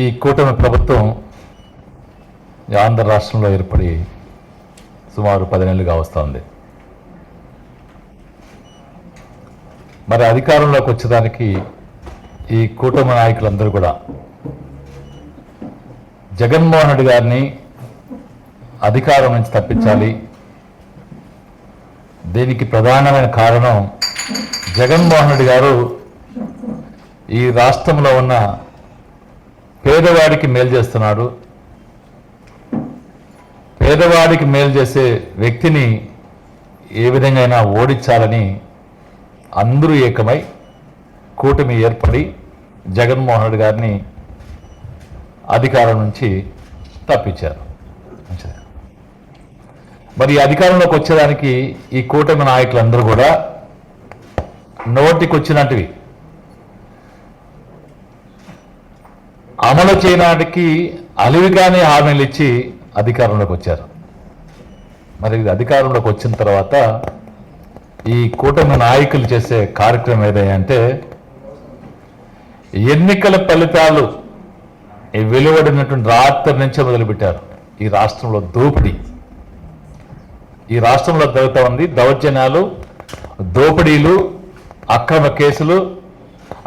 ఈ కూటమి ప్రభుత్వం ఆంధ్ర రాష్ట్రంలో ఏర్పడి సుమారు పది నెలలుగా వస్తుంది. మరి అధికారంలోకి వచ్చేదానికి ఈ కూటమి నాయకులందరూ కూడా జగన్మోహన్ రెడ్డి గారిని అధికారం నుంచి తప్పించాలి. దీనికి ప్రధానమైన కారణం జగన్మోహన్ రెడ్డి గారు ఈ రాష్ట్రంలో ఉన్న పేదవాడికి మేలు చేస్తున్నాడు పేదవాడికి మేలు చేసే వ్యక్తిని ఏ విధంగా అయినా ఓడించాలని అందరూ ఏకమై కూటమి ఏర్పడి జగన్మోహన్ రెడ్డి గారిని అధికారం నుంచి తప్పించారు. మరి అధికారంలోకి వచ్చేదానికి ఈ కూటమి నాయకులందరూ కూడా నోటికి అమలు చేయడానికి అలివిగానే హామీలు ఇచ్చి అధికారంలోకి వచ్చారు. మరి ఇది అధికారంలోకి వచ్చిన తర్వాత ఈ కూటమి నాయకులు చేసే కార్యక్రమం ఏదంటే అంటే ఎన్నికల ఫలితాలు వెలువడినటువంటి రాత్రి నుంచే మొదలుపెట్టారు. ఈ రాష్ట్రంలో దోపిడీ. ఈ రాష్ట్రంలో జరుగుతూ ఉంది దౌర్జన్యాలు దోపిడీలు అక్రమ కేసులు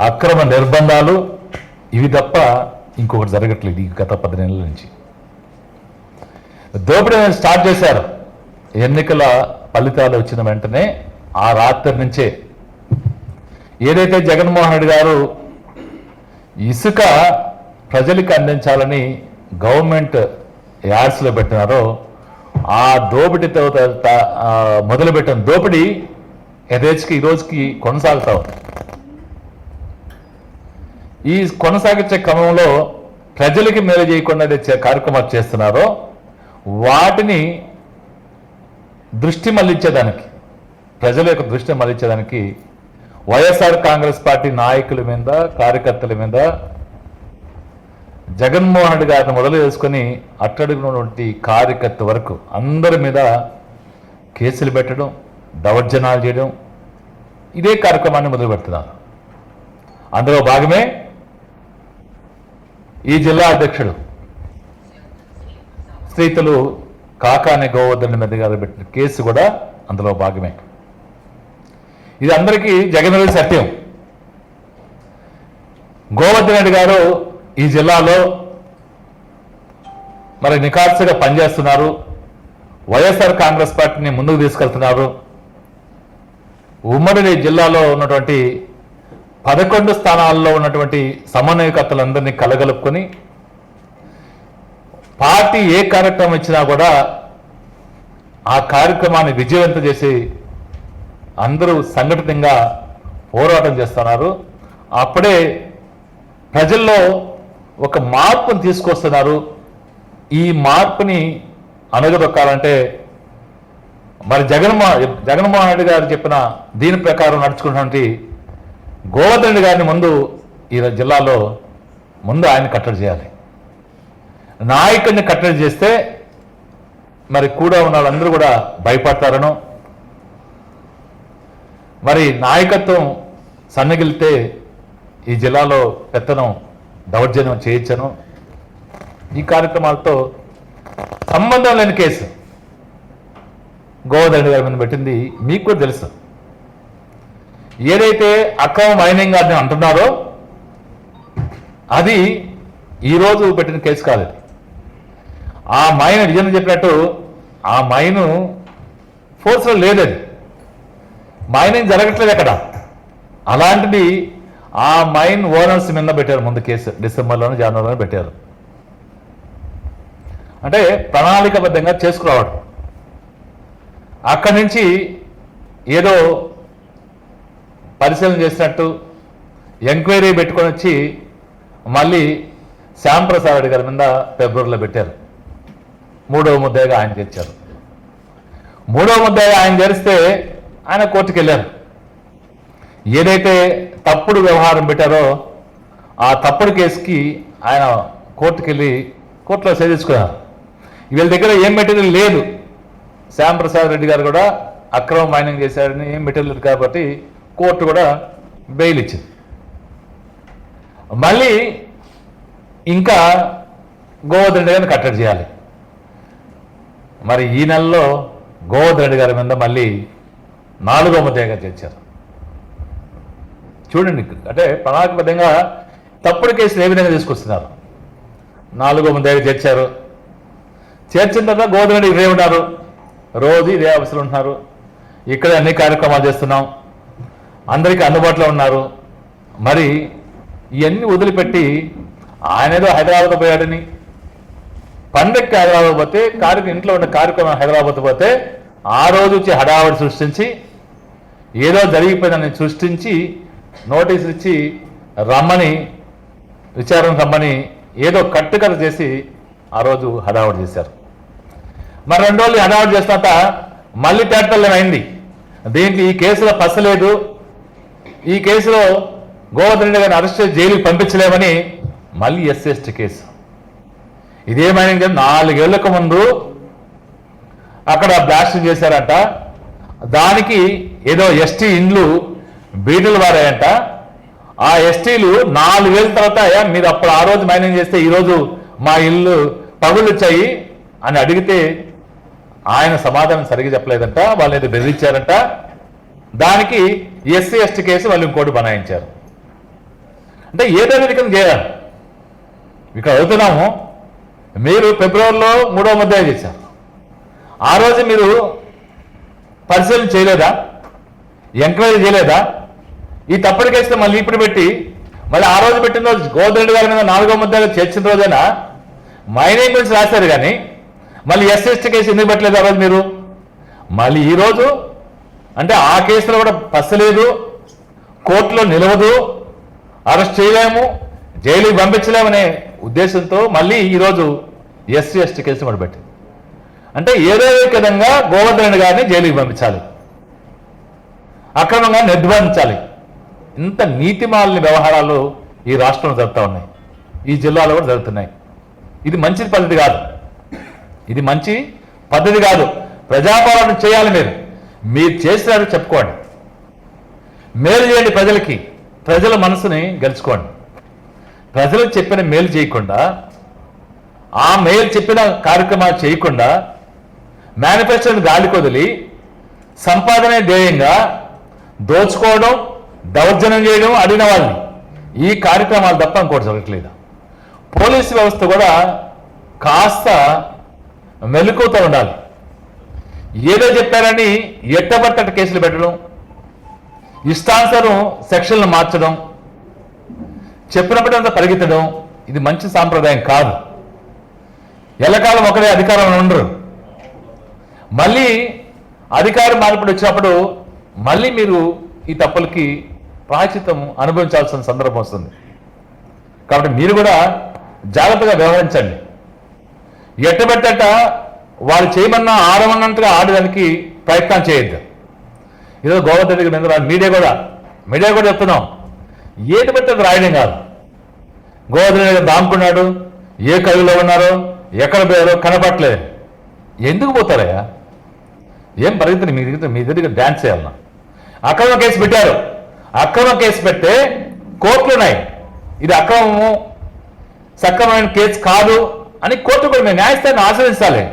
అక్రమ నిర్బంధాలు ఇవి తప్ప ఇంకొకటి జరగట్లేదు ఈ గత పది నెలల నుంచి. దోపిడీ స్టార్ట్ చేశారు. ఎన్నికల ఫలితాలు వచ్చిన వెంటనే ఆ రాత్రి నుంచే. ఏదైతే జగన్మోహన్ రెడ్డి గారు ఇసుక ప్రజలకు అందించాలని గవర్నమెంట్ యాడ్స్లో పెట్టినారో ఆ దోపిడీతో త- మొదలుపెట్టిన దోపిడీ యథేచ్కి ఈ రోజుకి ఉంది. ఈ కొనసాగించే క్రమంలో ప్రజలకి మేలు చేయకుండా కార్యక్రమాలు చేస్తున్నారో వాటిని దృష్టి మళ్ళించేదానికి ప్రజల యొక్క దృష్టి మళ్ళించేదానికి వైఎస్ఆర్ కాంగ్రెస్ పార్టీ నాయకుల మీద కార్యకర్తల మీద జగన్మోహన్ రెడ్డి గారిని మొదలు చేసుకొని అట్టడుగునటువంటి కార్యకర్త వరకు అందరి మీద కేసులు పెట్టడం దౌర్జనాలు చేయడం ఇదే కార్యక్రమాన్ని మొదలు పెడుతున్నారు అందులో భాగమే ఈ జిల్లా అధ్యక్షుడు. స్నేహితులు కాకాని గోవర్ధన్ మీద గారు పెట్టిన కేసు కూడా అందులో భాగమే. ఇది అందరికీ జగన్ సత్యం. గోవర్ధన్ రెడ్డి గారు ఈ జిల్లాలో మరి నిఖార్సుగా పనిచేస్తున్నారు. వైఎస్ఆర్ కాంగ్రెస్ పార్టీని ముందుకు తీసుకెళ్తున్నారు. ఉమ్మడి జిల్లాలో ఉన్నటువంటి పదకొండు స్థానాల్లో ఉన్నటువంటి సమన్వయకర్తలందరినీ కలగలుపుకొని పార్టీ ఏ కార్యక్రమం ఇచ్చినా కూడా ఆ కార్యక్రమాన్ని విజయవంతం చేసి అందరూ సంఘటితంగా పోరాటం చేస్తున్నారు. అప్పుడే ప్రజల్లో ఒక మార్పును తీసుకొస్తున్నారు. ఈ మార్పుని అణగదొక్కాలంటే మరి జగన్మో జగన్మోహన్ రెడ్డి గారు చెప్పిన దీని ప్రకారం నడుచుకున్నటువంటి గోవర్ధన్ గారిని ముందు ఈ జిల్లాలో ముందు ఆయన కట్టడి చేయాలి. నాయకుడిని కట్టడి చేస్తే మరి కూడా ఉన్న వాళ్ళందరూ కూడా భయపడతారను మరి నాయకత్వం సన్నగిలితే ఈ జిల్లాలో పెత్తనం దౌర్జన్యం చేయించను. ఈ కార్యక్రమాలతో సంబంధం లేని కేసు గోవర్ధన్ గారి మీద పెట్టింది మీకు కూడా తెలుసు. ఏదైతే అక్రమ మైనింగ్ అని అంటున్నారో అది ఈరోజు పెట్టిన కేసు కాదు ఆ మైన్ నిజంగా చెప్పినట్టు ఆ మైను ఫోర్స్లో లేదది మైనింగ్ జరగట్లేదు అక్కడ. అలాంటిది ఆ మైన్ ఓనర్స్ మీద పెట్టారు ముందు కేసు. డిసెంబర్లోనే జనవరిలోనే పెట్టారు. అంటే ప్రణాళికబద్ధంగా చేసుకురావడం. అక్కడి నుంచి ఏదో పరిశీలన చేసినట్టు ఎంక్వైరీ పెట్టుకొని వచ్చి మళ్ళీ శ్యాంప్రసాద్ రెడ్డి గారి మీద ఫిబ్రవరిలో పెట్టారు. మూడవ ముద్దగా ఆయన తెచ్చారు మూడవ ముద్దగా ఆయన చేరిస్తే ఆయన కోర్టుకు వెళ్ళారు. ఏదైతే తప్పుడు వ్యవహారం పెట్టారో ఆ తప్పుడు కేసుకి ఆయన కోర్టుకు వెళ్ళి కోర్టులో సేధించుకున్నారు వీళ్ళ దగ్గర ఏం మెటీరియల్ లేదు. శ్యాంప్రసాద్ రెడ్డి గారు కూడా అక్రమ మైనింగ్ చేశారని ఏం మెటీరియల్ కాబట్టి కోర్టు కూడా బెయిల్ ఇచ్చింది. మళ్ళీ ఇంకా గోవర్ధన్ రెడ్డి గారిని కట్టడి చేయాలి. మరి ఈ నెలలో గోవర్ధన్ రెడ్డి గారి మీద మళ్ళీ నాలుగో ముద్దగా చేర్చారు. చూడండి అంటే ప్రణాళికబద్ధంగా తప్పుడు కేసులు ఏ విధంగా తీసుకొస్తున్నారు? నాలుగో ముద్దగా చేర్చారు. చేర్చిన తర్వాత గోవర్ధన్ రెడ్డి ఇదే ఉన్నారు. రోజు ఇదే అవసరం ఉంటున్నారు. ఇక్కడ అన్ని కార్యక్రమాలు చేస్తున్నాం. అందరికీ అందుబాటులో ఉన్నారు. మరి ఇవన్నీ వదిలిపెట్టి ఆయన ఏదో హైదరాబాద్ పోయాడని పండక్కి హైదరాబాద్ పోతే కార్య ఇంట్లో ఉన్న కార్యక్రమం హైదరాబాద్ పోతే ఆ రోజు వచ్చి హడావడి సృష్టించి ఏదో జరిగిపోయిందని సృష్టించి నోటీస్ ఇచ్చి రమ్మని విచారణ రమ్మని ఏదో కట్టుకథ చేసి ఆ రోజు హడావడి చేశారు. మరి రెండు రోజులు హడావడి చేసిన మళ్ళీ తేటల్లం అయింది దీనికి ఈ కేసులో పసలేదు. ఈ కేసులో గోవర్ధన్ రెడ్డి గారిని అరెస్ట్ చేసి జైలుకి పంపించలేమని మళ్ళీ ఎస్సీ కేసు. ఇదేమైంది నాలుగేళ్ళకు ముందు అక్కడ బ్లాస్ట్ చేశారంట. దానికి ఏదో ఎస్టీ ఇండ్లు బీటలు వారాయంట. ఆ ఎస్టీలు నాలుగేళ్ళ తర్వాత మీరు అప్పుడు ఆ రోజు మైనింగ్ చేస్తే ఈరోజు మా ఇల్లు పగులు వచ్చాయి అని అడిగితే ఆయన సమాధానం సరిగ్గా చెప్పలేదంట. వాళ్ళు ఏదో బెదిరించారంట. దానికి ఎస్సీ ఎస్టీ కేసు వాళ్ళు ఇంకోటి బనాయించారు. అంటే ఏదో విధంగా చేయాలి? ఇక్కడ అవుతున్నాము మీరు ఫిబ్రవరిలో మూడో ముద్దాయి చేశారు. ఆ రోజు మీరు పరిశీలన చేయలేదా? ఎంక్వైరీ చేయలేదా? ఈ తప్పుడు కేసులో మళ్ళీ ఇప్పుడు పెట్టి మళ్ళీ ఆ రోజు పెట్టిన రోజు గోదరెడ్డి గారి మీద నాలుగో ముద్దగా చేర్చిన రోజైనా మైనింగ్ గురించి రాశారు కానీ మళ్ళీ ఎస్ఎస్టీ కేసు ఎందుకు పెట్టలేదు ఆ రోజు మీరు? మళ్ళీ ఈరోజు అంటే ఆ కేసులో కూడా పసలేదు కోర్టులో నిలవదు అరెస్ట్ చేయలేము జైలుకి పంపించలేమనే ఉద్దేశంతో మళ్ళీ ఈరోజు ఎస్సీ ఎస్టీ కేసు మొదలుపెట్టింది. అంటే ఏదో విధంగా గోవర్ధన్ రెడ్డి గారిని జైలుకి పంపించాలి. అక్రమంగా నిర్బంధించాలి. ఇంత నీతిమాలిన వ్యవహారాలు ఈ రాష్ట్రంలో జరుగుతూ ఉన్నాయి. ఈ జిల్లాలో కూడా జరుగుతున్నాయి. ఇది మంచి పద్ధతి కాదు. ఇది మంచి పద్ధతి కాదు. ప్రజాపాలన చేయాలి మీరు. మీరు చేసినారు చెప్పుకోండి. మేలు చేయండి ప్రజలకి. ప్రజల మనసుని గెలుచుకోండి. ప్రజలకు చెప్పిన మేలు చేయకుండా ఆ మేలు చెప్పిన కార్యక్రమాలు చేయకుండా మేనిఫెస్టోని గాలికొదిలి సంపాదనే ధ్యేయంగా దోచుకోవడం దౌర్జన్యం చేయడం అడిగిన వాళ్ళని. ఈ కార్యక్రమాలు తప్ప ఇంకోటి జరగట్లేదు. పోలీసు వ్యవస్థ కూడా కాస్త మెలకువతో ఉండాలి. ఏదో చెప్పారని ఎట్టబట్టట కేసులు పెట్టడం ఇష్టానుసారం సెక్షన్లు మార్చడం చెప్పినప్పుడంతా పరిగెత్తడం ఇది మంచి సాంప్రదాయం కాదు. ఎల్లకాలం ఒకరే అధికారంలో ఉండరు. మళ్ళీ అధికారం మార్పుడు వచ్చినప్పుడు మళ్ళీ మీరు ఈ తప్పులకి ప్రాచితం అనుభవించాల్సిన సందర్భం వస్తుంది. కాబట్టి మీరు కూడా జాగ్రత్తగా వ్యవహరించండి. ఎట్టబెట్టట వాళ్ళు చేయమన్నా ఆడమన్నట్టుగా ఆడడానికి ప్రయత్నం చేయొద్దు. ఏదో గోవర్ధన్ రెడ్డి మీద మీడియా కూడా మీడియా కూడా చెప్తున్నాం. ఏది బట్టి రాయడం కాదు. గోవర్ధన్ రెడ్డి దాముకున్నాడు ఏ కవిలో ఉన్నారో ఎక్కడ పోయారో కనపట్లేదు ఎందుకు పోతారయ్యా? ఏం పరిగెత్తుంది మీ దగ్గర మీ దగ్గర డ్యాన్స్ చేయాలన్నా? అక్రమ కేసు పెట్టారు. అక్రమ కేసు పెడితే కోర్టులు ఉన్నాయి. ఇది అక్రమము సక్రమమైన కేసు కాదు అని కోర్టు కూడా మేము న్యాయస్థానాన్ని ఆశ్రయించాలి.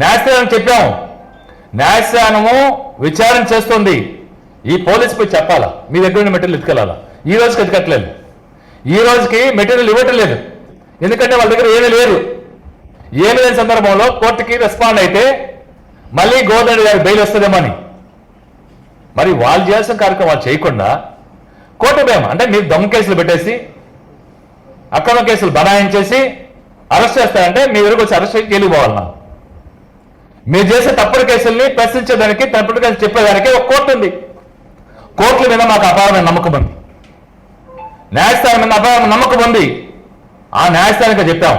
న్యాయస్థానం చెప్పాము న్యాయస్థానము విచారణ చేస్తుంది. ఈ పోలీస్ పోయి చెప్పాలా? మీ దగ్గర ఉన్న మెటీరియల్ ఎత్తుకెళ్ళాలా? ఈ రోజుకి ఎత్తుకట్లేదు ఈ రోజుకి మెటీరియల్ ఇవ్వటం లేదు. ఎందుకంటే వాళ్ళ దగ్గర ఏమీ లేదు ఏమి లేని సందర్భంలో కోర్టుకి రెస్పాండ్ అయితే మళ్ళీ గోవర్ధన్ గారి బెయిల్ వస్తుందేమో అని. మరి వాళ్ళు చేయాల్సిన కార్యక్రమాలు చేయకుండా కోర్టు భయం. అంటే మీరు దొంగ కేసులు పెట్టేసి అక్రమ కేసులు బనాయించేసి అరెస్ట్ చేస్తారంటే మీ దగ్గరకు వచ్చి అరెస్ట్ చేసి మీరు చేసే తప్పుడు కేసుల్ని ప్రశ్నించేదానికి తప్పుడు కేసులు చెప్పేదానికి ఒక కోర్టు ఉంది. కోర్టుల మీద మాకు అపారమైన నమ్మకం ఉంది. న్యాయస్థానం మీద అపారమైన నమ్మకం ఉంది. ఆ న్యాయస్థానిక చెప్పాం.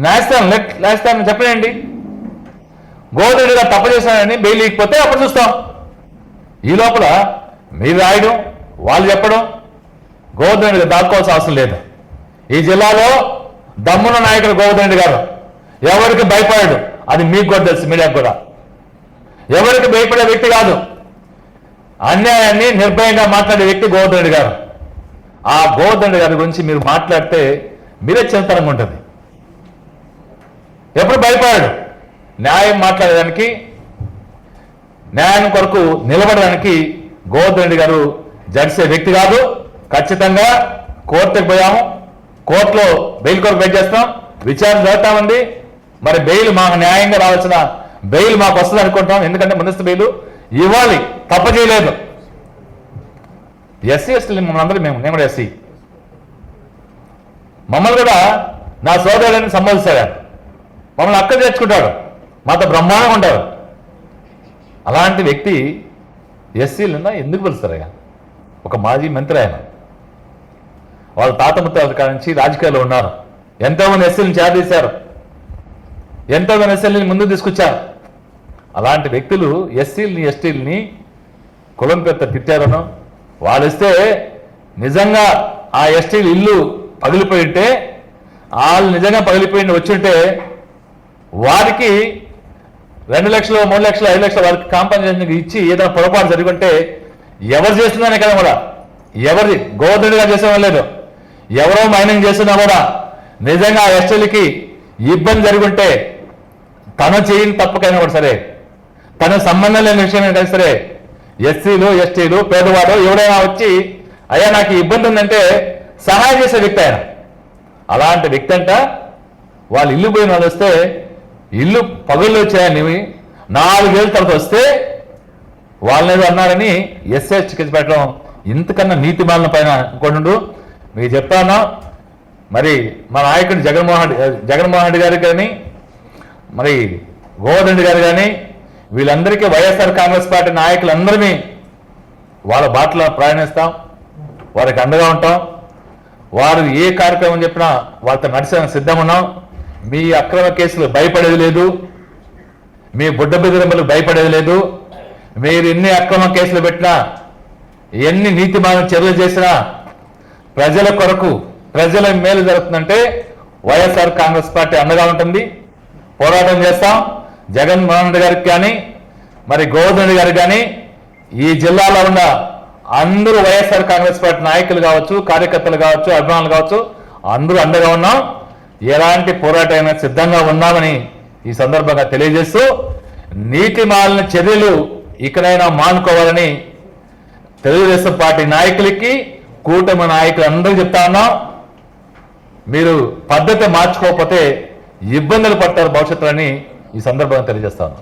న్యాయస్థానం న్యాయస్థానం చెప్పలేండి గోదరెడ్డి తప్పు చేశారని బెయిల్ ఇకపోతే అప్పుడు చూస్తాం. ఈ లోపల మీరు రాయడం వాళ్ళు చెప్పడం గోవర్ధన్ దాక్కోవాల్సిన అవసరం లేదు. ఈ జిల్లాలో దమ్మున నాయకుడు గోవర్ధన్ గారు ఎవరికి భయపడాడు. అది మీకు కూడా తెలుసు మీడియాకు కూడా. ఎవరికి భయపడే వ్యక్తి కాదు. అన్యాయాన్ని నిర్భయంగా మాట్లాడే వ్యక్తి గోవర్ధన్ గారు. ఆ గోవర్ధన్ గారి గురించి మీరు మాట్లాడితే మీరే చిన్నతనంగా ఉంటుంది. ఎప్పుడు భయపడాడు. న్యాయం మాట్లాడడానికి న్యాయం కొరకు నిలబడడానికి గోవర్ధన్ గారు జడిసే వ్యక్తి కాదు. ఖచ్చితంగా కోర్టుకు పోయాము. కోర్టులో బెయిల్ కొరకు వెయిట్ చేస్తాం విచారణ జరుగుతామండి మరి బెయిల్ మాకు న్యాయంగా రావాల్సిన బెయిల్ మాకు వస్తుంది అనుకుంటాం ఎందుకంటే ముందస్తు బెయిల్ ఇవ్వాలి. తప్ప చేయలేదు. ఎస్సీ ఎస్టీ మమ్మల్ని అందరూ మేము నేను కూడా ఎస్సీ. మమ్మల్ని కూడా నా సోదరుడిని సంబోధిస్తాడు మమ్మల్ని అక్క తెచ్చుకుంటాడు మాతో బ్రహ్మాండంగా ఉంటాడు అలాంటి వ్యక్తి ఎస్సీలున్నా ఎందుకు పిలుస్తారు ఆయన? ఒక మాజీ మంత్రి ఆయన. వాళ్ళ తాత ముత్తాల కాడ నుంచి రాజకీయాల్లో ఉన్నారు. ఎంతోమంది ఎస్సీలను చేరదీశారు. ఎంతోమంది ఎస్ఎల్ని ముందుకు తీసుకొచ్చారు. అలాంటి వ్యక్తులు ఎస్సీలని ఎస్టీలని కులం పెద్ద తిట్టారను వాళ్ళు ఇస్తే నిజంగా ఆ ఎస్టీలు ఇల్లు పగిలిపోయి ఉంటే వాళ్ళు నిజంగా పగిలిపోయి వచ్చుంటే వారికి రెండు లక్షలు మూడు లక్షలు ఐదు లక్షలు వారికి కాంపన్సేషన్ ఇచ్చి ఏదైనా పొరపాటు జరుగుంటే ఎవరు చేస్తున్నానే కదా కూడా. ఎవరి గోవర్ధన్ గారు లేదు. ఎవరో మైనింగ్ చేస్తున్నా కూడా నిజంగా ఆ ఎస్టీలకి ఇబ్బంది జరుగుంటే తను చేయని తప్పకైనా కూడా సరే తన సంబంధం లేని విషయం ఏంటైనా సరే ఎస్సీలు ఎస్టీలు పేదవాడు ఎవడైనా వచ్చి అయ్యా నాకు ఇబ్బంది ఉందంటే సహాయం చేసే వ్యక్తి ఆయన. అలాంటి వ్యక్తి అంట వాళ్ళు ఇల్లు పోయిన వాళ్ళు వస్తే ఇల్లు పగుళ్ళు వచ్చాయని నాలుగేళ్ళ తర్వాత వస్తే వాళ్ళేదో అన్నారని ఎస్ఏ చికిత్స పెట్టడం ఇంతకన్నా నీతి బాలన పైన ఇంకోటి మీకు చెప్తాను మరి మా నాయకుడు జగన్మోహన్ రెడ్డి జగన్మోహన్ రెడ్డి గారికి కానీ మరి గోవర్ధన్ గారు కానీ వీళ్ళందరికీ వైఎస్ఆర్ కాంగ్రెస్ పార్టీ నాయకులందరినీ వాళ్ళ బాటలో ప్రయాణిస్తాం వారికి అండగా ఉంటాం. వారు ఏ కార్యక్రమం చెప్పినా వాళ్ళతో నడిచేందుకు సిద్ధం ఉన్నాం. మీ అక్రమ కేసులు భయపడేది లేదు. మీ బుడ్డ బెదిరింపులకు భయపడేది లేదు. మీరు ఎన్ని అక్రమ కేసులు పెట్టినా ఎన్ని నీతిమాన చర్యలు చేసినా ప్రజల కొరకు ప్రజల మేలు జరుగుతుందంటే వైఎస్ఆర్ కాంగ్రెస్ పార్టీ అండగా ఉంటుంది. పోరాటం చేస్తాం. జగన్మోహన్ రెడ్డి గారికి కానీ మరి గోవర్ధన్ రెడ్డి గారికి కానీ ఈ జిల్లాలో ఉన్న అందరూ వైఎస్ఆర్ కాంగ్రెస్ పార్టీ నాయకులు కావచ్చు కార్యకర్తలు కావచ్చు అభిమానులు కావచ్చు అందరూ అండగా ఉన్నాం. ఎలాంటి పోరాటమైనా సిద్ధంగా ఉన్నామని ఈ సందర్భంగా తెలియజేస్తూ నీటి మాలిన చర్యలు ఇకనైనా మానుకోవాలని తెలుగుదేశం పార్టీ నాయకులకి కూటమి నాయకులు అందరూ చెప్తా ఉన్నాం. మీరు పద్ధతి మార్చుకోకపోతే ఇబ్బందులు పడతారు భవిష్యత్తులని ఈ సందర్భంగా తెలియజేస్తాను